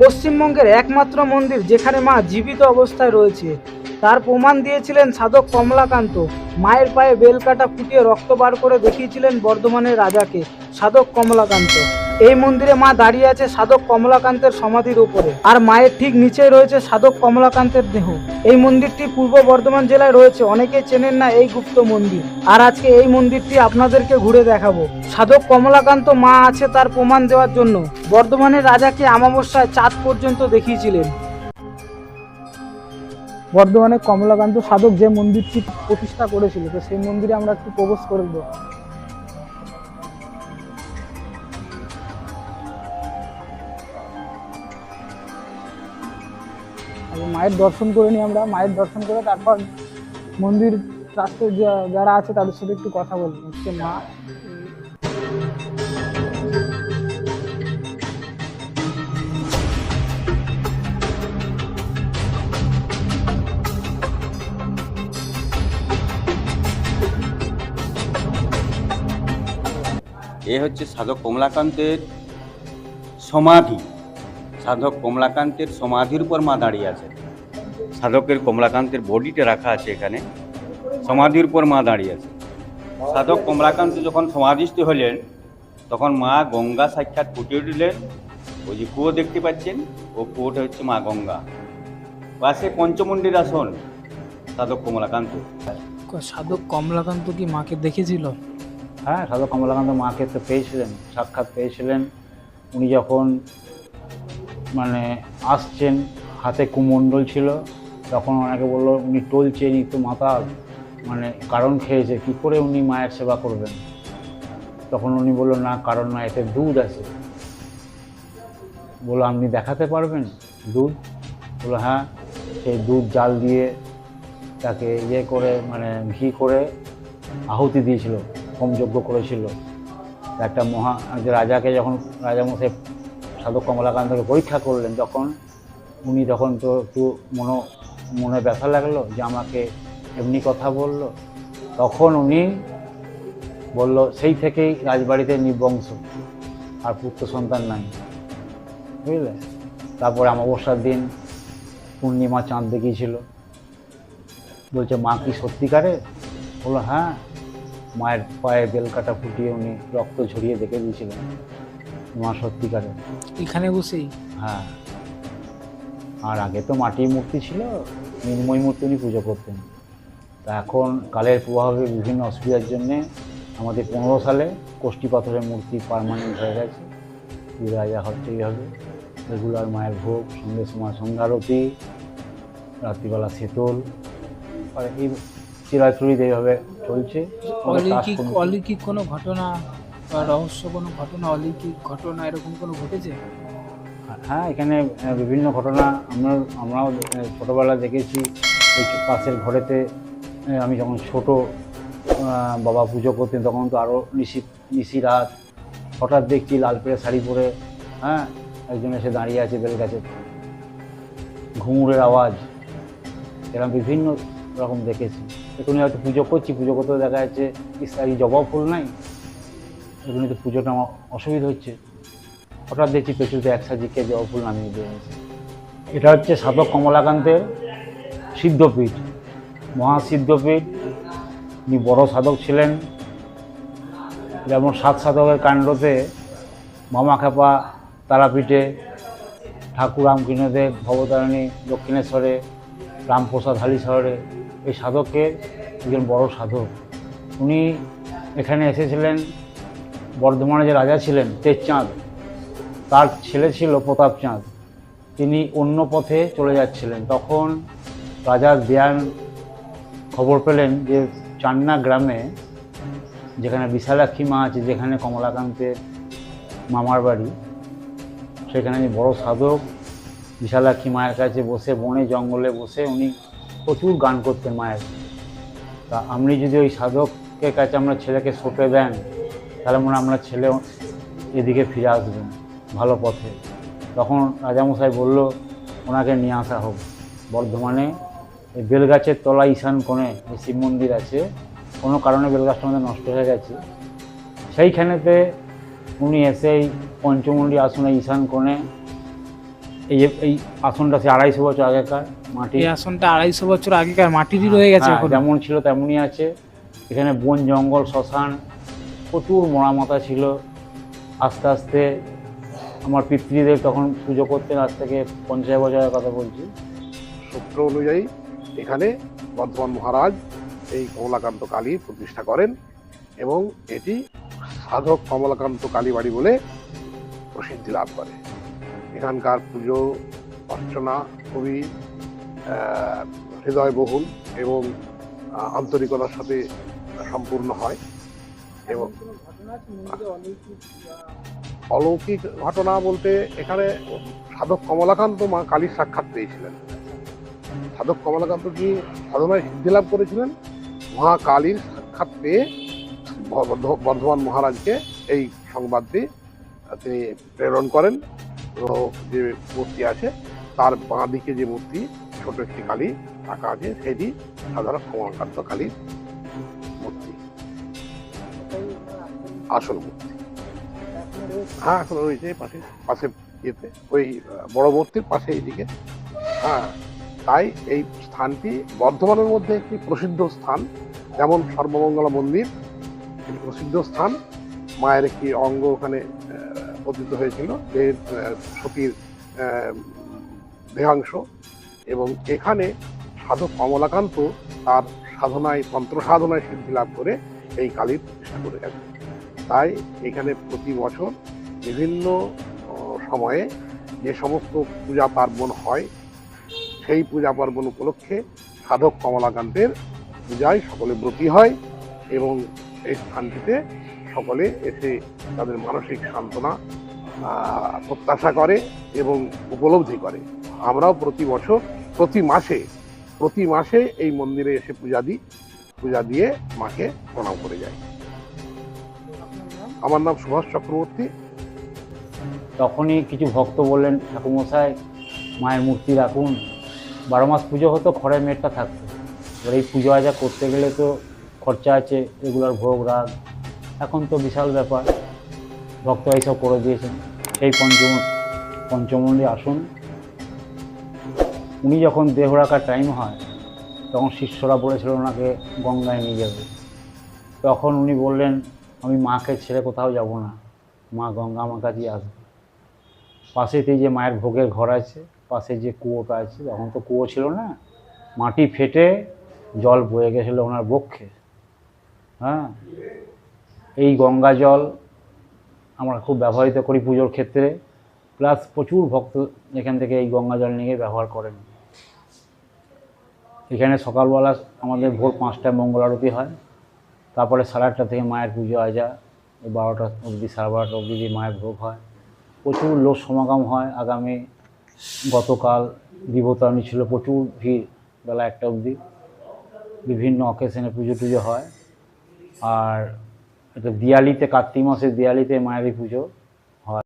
পশ্চিমবঙ্গের একমাত্র মন্দির যেখানে মা জীবিত অবস্থায় রয়েছে। তার প্রমাণ দিয়েছিলেন সাধক কমলাকান্ত। মায়ের পায়ে বেলকাটা ফুটিয়ে রক্ত বার করে দেখিয়েছিলেন বর্ধমানের রাজাকে, সাধক কমলাকান্ত। এই মন্দিরে মা দাঁড়িয়ে আছে সাধক কমলাকান্তের সমাধির উপরে। আর মায়ের ঠিক নিচেই রয়েছে সাধক কমলাকান্তের দেহ। এই মন্দিরটি পূর্ব বর্ধমান জেলায় রয়েছে, অনেকেই চেনেন না এই গুপ্ত মন্দির। আর আজকে এই মন্দিরটি আপনাদেরকে ঘুরে দেখাবো। সাধক কমলাকান্ত মা আছে তার প্রমাণ দেওয়ার জন্য। বর্ধমানের রাজাকে আমাবস্যায় চাঁদ পর্যন্ত দেখিয়েছিলেন। বর্ধমানে কমলাকান্ত সাধক যে মন্দিরটি প্রতিষ্ঠা করেছিল, তো সেই মন্দিরে আমরা একটু প্রবেশ করে দেবো আগে মায়ের দর্শন করে নিই আমরা, মায়ের দর্শন করে তারপর মন্দির ট্রাস্টে যারা আছে তাদের সাথে একটু কথা বলব। হচ্ছে মা। এ হচ্ছে সাধক কমলাকান্তের সমাধি। সাধক কমলাকান্তের সমাধির উপর মা দাঁড়িয়ে আছে। সাধকের কমলাকান্তের বডিটা রাখা আছে এখানে। সমাধির উপর মা দাঁড়িয়ে আছে। সাধক কমলাকান্ত যখন সমাধিস্থ হলেন তখন মা গঙ্গা সাক্ষাৎ ফুটে উঠলেন। ওই যে কুয়ো দেখতে পাচ্ছেন? ও কুয়োটা হচ্ছে মা গঙ্গা। পাশে পঞ্চমন্ডির আসন সাধক কমলাকান্ত। সাধক কমলাকান্ত কি মাকে দেখেছিল? হ্যাঁ সাধক কমলাকান্ত মাকে তো পেয়েছিলেন সাক্ষাৎ পেয়েছিলেন। উনি যখন মানে আসছেন, হাতে কুমণ্ডল ছিল, তখন ওনাকে বলল, উনি টলছেন একটু মাথা মানে কারণ খেয়েছে, কি করে উনি মায়ের সেবা করবেন? তখন উনি বলল, না, কারণ না, এতে দুধ আছে। বলল, আপনি দেখাতে পারবেন দুধ? বলল হ্যাঁ। সেই দুধ জাল দিয়ে তাকে ইয়ে করে মানে ঘি করে আহুতি দিয়েছিল, হোমযজ্ঞ করেছিল। একটা মহা রাজাকে যখন রাজামশাই সাধক কমলাকান্তকে পরীক্ষা করলেন যখন, উনি তখন তো একটু মনো, মনে ব্যথা লাগল যে আমাকে এমনি কথা বলল, তখন উনি বলল, সেই থেকেই রাজবাড়িতে নিবংশ, আর পুত্র সন্তান নাই। বুঝলে? তারপরে অমাবস্যার দিন পূর্ণিমা চাঁদ দেখিয়েছিল। বলছে, মা কি সত্যিকারে? বলল হ্যাঁ। মায়ের পায়ে বেলকাটা ফুটিয়ে উনি রক্ত ঝরিয়ে দেখে দিয়েছিলেন। মা সত্যিকারে এখানে বসেই? হ্যাঁ। আর আগে তো মাটির মূর্তি ছিল মৃন্ময় মূর্তি উনি পুজো করতেন। তা এখন কালের প্রভাবে বিভিন্ন অসুবিধার জন্যে আমাদের পনেরো সালে কোষ্ঠী পাথরের মূর্তি পারমানেন্ট হয়ে গেছে। পূজা যা হচ্ছে এইভাবে রেগুলার মায়ের ভোগ সন্ধ্যের সময় সন্ধ্যারতি রাত্রিবেলা শীতল আর এই চিরাচরিত এইভাবে চলছে। অলৌকিক অলৌকিক কোনো ঘটনা বা রহস্য কোনো ঘটনা অলৌকিক ঘটনা এরকম কোনো ঘটেছে? হ্যাঁ এখানে বিভিন্ন ঘটনা আমরা আমরাও আহ, ছোটোবেলায় দেখেছি। এই পাশের ঘরেতে আমি যখন ছোট বাবা পুজো করতেন তখন তো আরও নিশি নিশি রাত। হঠাৎ দেখছি লাল পেড়ে শাড়ি পরে হ্যাঁ একজন এসে দাঁড়িয়ে আছে বেল গাছে ঘুঙুরের আওয়াজ এরকম বিভিন্ন রকম দেখেছি। এখনই হয়তো পুজো করছি পুজো করতে দেখা যাচ্ছে ইস এই জবা ফুল নাই? এখনই তো পুজোটা আমার অসুবিধা হচ্ছে। হঠাৎ দেখছি পেছুতে এক সাজিকে জবা ফুল নামিয়ে দিয়েছে এটা হচ্ছে সাধক কমলাকান্তের সিদ্ধপীঠ, মহাসিদ্ধপীঠ। উনি বড় সাধক ছিলেন। যেমন সাত সাধকের কাণ্ডতে মামাখাপা তারাপীঠে, ঠাকুর রামকৃষ্ণদেব, ভবতারিণী, দক্ষিণেশ্বরে, রামপ্রসাদ হালি শহরে এই সাধকের একজন বড় সাধক। উনি এখানে এসেছিলেন বর্ধমানে যে রাজা ছিলেন তেজচাঁদ, তার ছেলে ছিল প্রতাপচাঁদ। তিনি অন্য পথে চলে যাচ্ছিলেন। তখন রাজার দেয়ান খবর পেলেন যে চান্না গ্রামে যেখানে বিশালাক্ষী মা আছে, যেখানে কমলাকান্তের মামার বাড়ি, সেখানে বড় সাধক বিশালাক্ষী মায়ের কাছে বসে, বনে জঙ্গলে বসে উনি প্রচুর গান করতেন মায়ের। তা আপনি যদি ওই সাধকের কাছে আমরা ছেলেকে সঁপে দেন তাহলে মনে হয় আমরা ছেলে এদিকে ফিরে আসবেন ভালো পথে। তখন রাজামশাই বলল ওনাকে নিয়ে আসা হোক। বর্ধমানে এই বেলগাছের তলা ঈশান কোণে এই শিব মন্দির আছে। কোনো কারণে বেলগাছটা আমাদের নষ্ট হয়ে গেছে। সেইখানেতে উনি এসেই পঞ্চমন্ডি আসনে ঈশান কোণে এই যে এই আসনটা সে আড়াইশো বছর আগেকার মাটি। এই আসনটা আড়াইশো বছর আগেকার মাটিরই রয়ে গেছে হ্যাঁ, যেমন ছিল তেমনই আছে। এখানে বন জঙ্গল শ্মশান প্রচুর মরামাতা ছিল। আস্তে আস্তে আমার পিতৃদের তখন পুজো করতেন, আজ থেকে পঞ্চাশ বছরের কথা বলছি। সূত্র অনুযায়ী এখানে বর্ধমান মহারাজ এই কমলাকান্ত কালী প্রতিষ্ঠা করেন এবং এটি সাধক কমলাকান্ত কালী বাড়ি বলে প্রসিদ্ধি লাভ করে। এখানকার পুজো, অর্চনা খুবই হৃদয়বহুল এবং আন্তরিকতার সাথে সম্পূর্ণ হয়। এবং অলৌকিক ঘটনা বলতে এখানে সাধক কমলাকান্ত মা কালীর সাক্ষাৎ পেয়েছিলেন। সাধক কমলাকান্ত কি সাধনায় সিদ্ধি লাভ করেছিলেন? মহা কালীর সাক্ষাৎ পেয়ে বর্ধমান মহারাজকে এই সংবাদটি তিনি প্রেরণ করেন। যে মূর্তি আছে তার বাঁ দিকে যে মূর্তি ছোট একটি কালী আঁকা আছে সেটি সাধারণ কমলাকান্ত কালীর মূর্তি। আসল মূর্তি। হ্যাঁ এখন রয়েছে পাশে। পাশে ইয়েতে ওই বড় মূর্তির পাশে এইদিকে। হ্যাঁ তাই এই স্থানটি বর্ধমানের মধ্যে একটি প্রসিদ্ধ স্থান যেমন সর্বমঙ্গলা মন্দির একটি প্রসিদ্ধ স্থান। মায়ের একটি অঙ্গ ওখানে পতিত হয়েছিল যে সতীর দেহাংশ। এবং এখানে সাধক কমলাকান্ত তার সাধনায় তন্ত্র সাধনায় সিদ্ধি লাভ করে এই কালীর প্রতিষ্ঠা করে গেছেন তাই এখানে প্রতি বছর বিভিন্ন সময়ে যে সমস্ত পূজা পার্বণ হয়, সেই পূজা পার্বণ উপলক্ষে সাধক কমলাকান্তের পূজায় সকলে ব্রতী হয় এবং এই স্থানটিতে সকলে এসে তাদের মানসিক সান্ত্বনা প্রত্যাশা করে এবং উপলব্ধি করে। আমরাও প্রতি বছর, প্রতি মাসে প্রতি মাসে এই মন্দিরে এসে পূজা দিই, পূজা দিয়ে মাকে প্রণাম করে যাই। আমার নাম সুভাষ চক্রবর্তী। তখনই কিছু ভক্ত বললেন ঠাকুমশাই মায়ের মূর্তি রাখুন। বারো মাস পুজো হতো, খড়ের মেটটা থাকতো। এবার এই পুজো আজা করতে গেলে তো খরচা আছে রেগুলার ভোগ, রাগ। এখন তো বিশাল ব্যাপার। ভক্ত এইসব করে দিয়েছেন। সেই পঞ্চম পঞ্চমন্ডি আসুন। উনি যখন দেহ রাখার টাইম হয়, তখন শিষ্যরা বলেছিল ওনাকে গঙ্গায় নিয়ে যাবে। তখন উনি বললেন আমি মাকে ছেড়ে কোথাও যাব না। মা গঙ্গা আমার কাছেই আসবে। পাশেতেই যে মায়ের ভোগের ঘর আছে, পাশে যে কুয়োটা আছে, তখন তো কুয়ো ছিল না। মাটি ফেটে জল বয়ে গেছিল ওনার বক্ষে। হ্যাঁ? এই গঙ্গা জল আমরা খুব ব্যবহৃত করি পুজোর ক্ষেত্রে। প্লাস প্রচুর ভক্ত এখান থেকে এই গঙ্গা জল নিয়ে ব্যবহার করেন। এখানে সকালবেলা আমাদের ভোর পাঁচটায় মঙ্গল আরতি হয়। তারপরে সাড়ে আটটা থেকে মায়ের পুজো আজা বারোটা অবধি, সাড়ে বারোটা অবধি মায়ের ভোগ হয়। প্রচুর লোক সমাগম হয় আগামী গতকাল দিবতারণী ছিল প্রচুর ভিড় বেলা একটা অবধি। বিভিন্ন অকেশনে পুজো টুজো হয়। আর এটা দিয়ালিতে, কার্তিক মাসের দিয়ালিতে মায়ের পুজো।